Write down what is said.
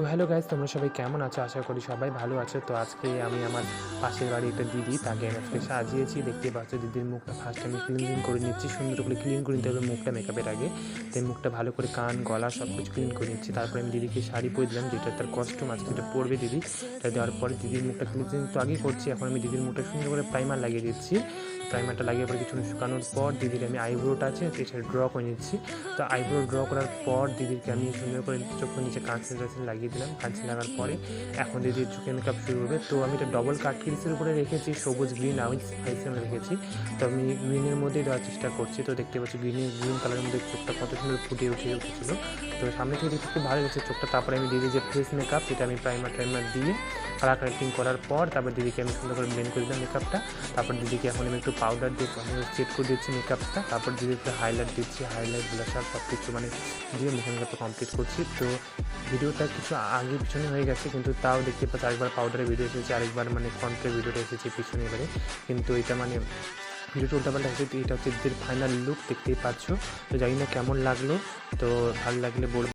তো hello guys তোমরা সবাই কেমন আছো? আশা করি সবাই ভালো আছো। তো আজকে আমি আমার পাশের বাড়ি একটা দিদি, তাকে আজকে সাজিয়েছি। দেখতে পাচ্ছ দিদির মুখটা ফার্স্ট আমি ক্লিন করে নিচ্ছি, সুন্দর করে ক্লিন করে নিতে হবে মুখটা মেকআপের আগে। তাই মুখটা ভালো করে কান, গলা সব কিছু ক্লিন করে নিচ্ছি। তারপরে আমি দিদিকে শাড়ি পরে দিলাম, যেটা তার কস্টিউম আছে যেটা পরবে দিদি। এটা দেওয়ার পরে দিদির মুখটা ক্লিন তো আগেই করছি, এখন আমি দিদির মুখটা সুন্দর করে প্রাইমার লাগিয়ে দিচ্ছি। প্রাইমারটা লাগিয়ে পরে কিছুক্ষণ শুকানোর পর দিদির আমি আইব্রোটা আছে সেটা ড্র করে নিচ্ছি। তো আইব্রো ড্র করার পর দিদিকে আমি সুন্দর করে চোখের নিচে কাঁচের টাচের লাগিয়ে দিলাম কাঁচি লাগার পরে এখন যদি চিকেন কাপ শুরু হবে। তো আমি এটা ডবল কাট ক্রিসের উপরে রেখেছি সবুজ গ্রিন আমি ফাইসেম রেখেছি। তো আমি গ্রিনের মধ্যেই দেওয়ার চেষ্টা করছি। তো দেখতে পাচ্ছি গ্রিনের গ্রিন কালারের মধ্যে চোখটা কত সুন্দর ফুটে উঠে উঠেছিল। তো সামনে থেকে দেখতে ভালো লাগছে চোখটা। তারপরে আমি দিদি যে ফেস মেকআপ সেটা আমি প্রাইমার টাইমার দিয়ে কালার কারেক্টিং করার পর তারপর দিদিকে আমি সুন্দর করে ব্লেন্ড করে দিলাম মেকআপটা তারপর দিদিকে এখন আমি একটু পাউডার দিয়ে সেট করে দিচ্ছি মেকআপটা তারপর দিদিকে হাইলাইট দিচ্ছি হাইলাইট ব্লাশার সব কিছু মানে দিয়ে মুখে মেকআপটা কমপ্লিট করছি। তো ভিডিওটা কিছু আগে পিছনে হয়ে গেছে, কিন্তু তাও দেখতে পাচ্ছি আরেকবার পাউডারের ভিডিও এসেছে, আরেকবার মানে ফ্রন্টের ভিডিওটা এসেছে পিছনে এবারে। কিন্তু এটা মানে ভিডিওটা উল্টাপাল্টা হয়েছে, এটা হচ্ছে ফাইনাল লুক দেখতেই পাচ্ছ। তো জানি না কেমন লাগল, তো ভালো লাগলে বলব।